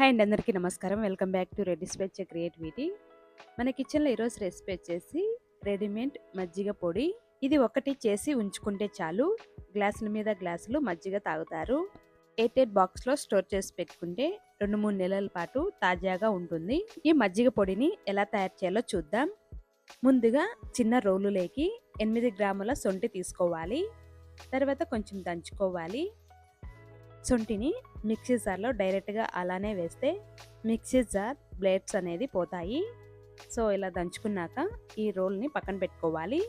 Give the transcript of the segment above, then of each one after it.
Hi అండి అందరికీ నమస్కారం. Welcome back to ready speech creativity. మన కిచెన్లో ఈరోజు రెసిపీ వచ్చేసి రెడీమేడ్ మజ్జిగ పొడి. ఇది ఒకటి చేసి ఉంచుకుంటే చాలు. గ్లాసుల మీద గ్లాసులు మజ్జిగ తాగుతారు. ఎయిట్ ఎయిట్ బాక్స్లో స్టోర్ చేసి పెట్టుకుంటే రెండు మూడు నెలల పాటు తాజాగా ఉంటుంది. ఈ మజ్జిగ పొడిని ఎలా తయారు చేయాలో చూద్దాం. ముందుగా చిన్న రోలులేకి ఎనిమిది గ్రాముల సొంటి తీసుకోవాలి. తర్వాత కొంచెం దంచుకోవాలి. సొంటిని మిక్సీ జార్లో డైరెక్ట్గా అలానే వేస్తే మిక్సీ జార్ బ్లేడ్స్ అనేది పోతాయి. సో ఇలా దంచుకున్నాక ఈ రోల్ని పక్కన పెట్టుకోవాలి.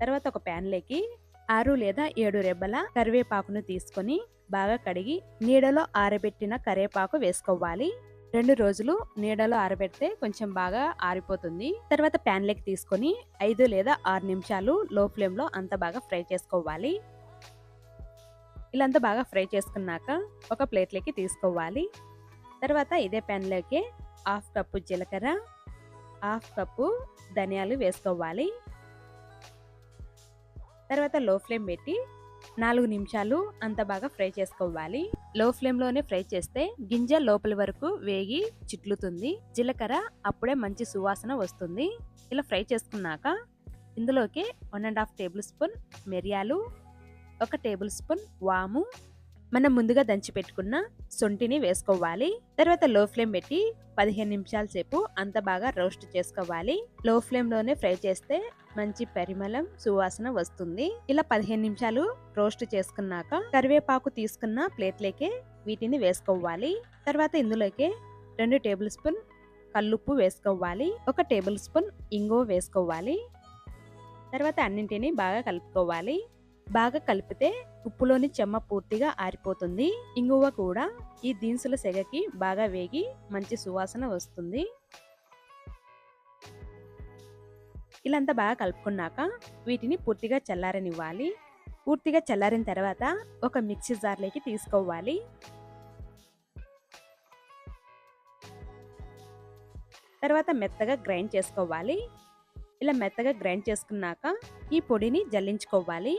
తర్వాత ఒక ప్యాన్లోకి ఆరు లేదా ఏడు రెబ్బల కరివేపాకును తీసుకొని బాగా కడిగి నీడలో ఆరబెట్టిన కరివేపాకు వేసుకోవాలి. రెండు రోజులు నీడలో ఆరబెడితే కొంచెం బాగా ఆరిపోతుంది. తర్వాత ప్యాన్లోకి తీసుకొని ఐదు లేదా ఆరు నిమిషాలు లో ఫ్లేమ్లో అంత బాగా ఫ్రై చేసుకోవాలి. ఇలా అంతా బాగా ఫ్రై చేసుకున్నాక ఒక ప్లేట్లోకి తీసుకోవాలి. తర్వాత ఇదే ప్యాన్లోకి హాఫ్ కప్పు జీలకర్ర హాఫ్ కప్పు ధనియాలు వేసుకోవాలి. తర్వాత లో ఫ్లేమ్ పెట్టి నాలుగు నిమిషాలు అంత బాగా ఫ్రై చేసుకోవాలి. లో ఫ్లేమ్లోనే ఫ్రై చేస్తే గింజ లోపల వరకు వేగి చిట్లుతుంది. జీలకర్ర అప్పుడే మంచి సువాసన వస్తుంది. ఇలా ఫ్రై చేసుకున్నాక ఇందులోకి one and half tablespoon మిరియాలు ఒక టేబుల్ స్పూన్ వాము. మనం ముందుగా దంచి పెట్టుకున్న సొంటిని వేసుకోవాలి. తర్వాత లో ఫ్లేమ్ పెట్టి పదిహేను నిమిషాల సేపు అంత బాగా రోస్ట్ చేసుకోవాలి. లో ఫ్లేమ్లోనే ఫ్రై చేస్తే మంచి పరిమళం సువాసన వస్తుంది. ఇలా పదిహేను నిమిషాలు రోస్ట్ చేసుకున్నాక కరివేపాకు తీసుకున్న ప్లేట్లోకే వీటిని వేసుకోవాలి. తర్వాత ఇందులోకే రెండు టేబుల్ స్పూన్ కల్లుప్పు వేసుకోవాలి. ఒక టేబుల్ స్పూన్ ఇంగువ వేసుకోవాలి. తర్వాత అన్నింటినీ బాగా కలుపుకోవాలి. బాగా కలిపితే ఉప్పులోని చెమ్మ పూర్తిగా ఆరిపోతుంది. ఇంగువ కూడా ఈ దినుసుల సెగకి బాగా వేగి మంచి సువాసన వస్తుంది. ఇలాంతా బాగా కలుపుకున్నాక వీటిని పూర్తిగా చల్లారనివ్వాలి. పూర్తిగా చల్లారిన తర్వాత ఒక మిక్సీ జార్లోకి తీసుకోవాలి. తర్వాత మెత్తగా గ్రైండ్ చేసుకోవాలి. ఇలా మెత్తగా గ్రైండ్ చేసుకున్నాక ఈ పొడిని జల్లించుకోవాలి.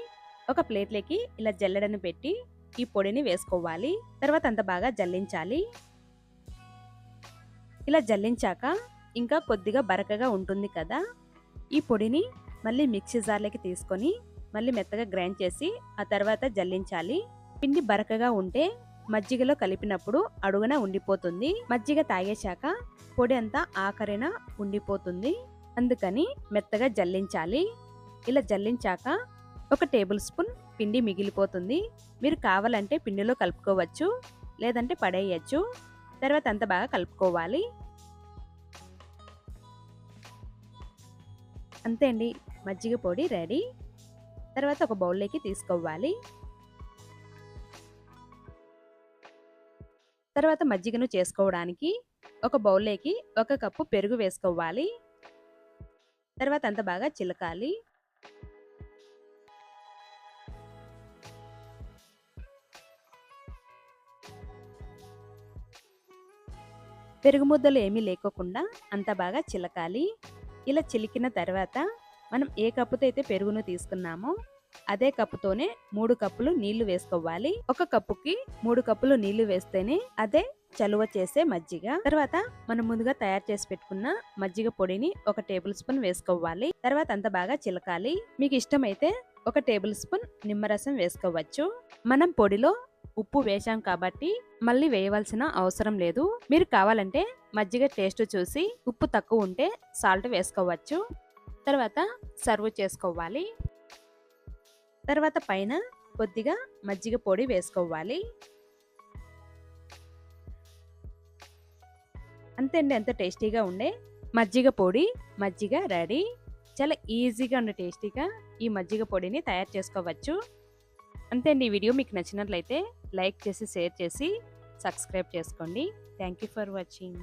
ఒక ప్లేట్లోకి ఇలా జల్లెడను పెట్టి ఈ పొడిని వేసుకోవాలి. తర్వాత అంత బాగా జల్లించాలి. ఇలా జల్లించాక ఇంకా కొద్దిగా బరకగా ఉంటుంది కదా ఈ పొడిని మళ్ళీ మిక్సీ జార్లోకి తీసుకొని మళ్ళీ మెత్తగా గ్రైండ్ చేసి ఆ తర్వాత జల్లించాలి. పిండి బరకగా ఉంటే మజ్జిగలో కలిపినప్పుడు అడుగున ఉండిపోతుంది. మజ్జిగ తాగేశాక పొడి అంతా ఆఖరిన ఉండిపోతుంది. అందుకని మెత్తగా జల్లించాలి. ఇలా జల్లించాక ఒక టేబుల్ స్పూన్ పిండి మిగిలిపోతుంది. మీరు కావాలంటే పిండిలో కలుపుకోవచ్చు లేదంటే పడేయచ్చు. తర్వాత అంత బాగా కలుపుకోవాలి. అంతే అండి. మజ్జిగ పొడి రెడీ. తర్వాత ఒక బౌల్లోకి తీసుకోవాలి. తర్వాత మజ్జిగను చేసుకోవడానికి ఒక బౌల్లోకి ఒక కప్పు పెరుగు వేసుకోవాలి. తర్వాత అంత బాగా చిలకాలి. పెరుగు ముద్దలు ఏమీ లేకోకుండా అంత బాగా చిలకాలి. ఇలా చిలికిన తర్వాత మనం ఏ కప్పుతో అయితే పెరుగును తీసుకున్నామో అదే కప్పుతోనే మూడు కప్పులు నీళ్ళు వేసుకోవాలి. ఒక కప్పుకి మూడు కప్పులు నీళ్ళు వేస్తేనే అదే చలువ చేసే మజ్జిగ. తర్వాత మనం ముందుగా తయారు చేసి పెట్టుకున్న మజ్జిగ పొడిని ఒక టేబుల్ స్పూన్ వేసుకోవాలి. తర్వాత అంత బాగా చిలకాలి. మీకు ఇష్టమైతే ఒక టేబుల్ స్పూన్ నిమ్మరసం వేసుకోవచ్చు. మనం పొడిలో ఉప్పు వేశాం కాబట్టి మళ్ళీ వేయవలసిన అవసరం లేదు. మీరు కావాలంటే మజ్జిగ టేస్ట్ చూసి ఉప్పు తక్కువ ఉంటే సాల్ట్ వేసుకోవచ్చు. తర్వాత సర్వ్ చేసుకోవాలి. తర్వాత పైన కొద్దిగా మజ్జిగ పొడి వేసుకోవాలి. అంతే అండి ఎంత టేస్టీగా ఉండే. మజ్జిగ పొడి మజ్జిగ రెడీ. చాలా ఈజీగా ఉండే టేస్టీగా ఈ మజ్జిగ పొడిని తయారు చేసుకోవచ్చు. అంతే అండి ఈ వీడియో మీకు నచ్చినట్లయితే లైక్ చేసి షేర్ చేసి సబ్స్క్రైబ్ చేసుకోండి. Thank you for watching.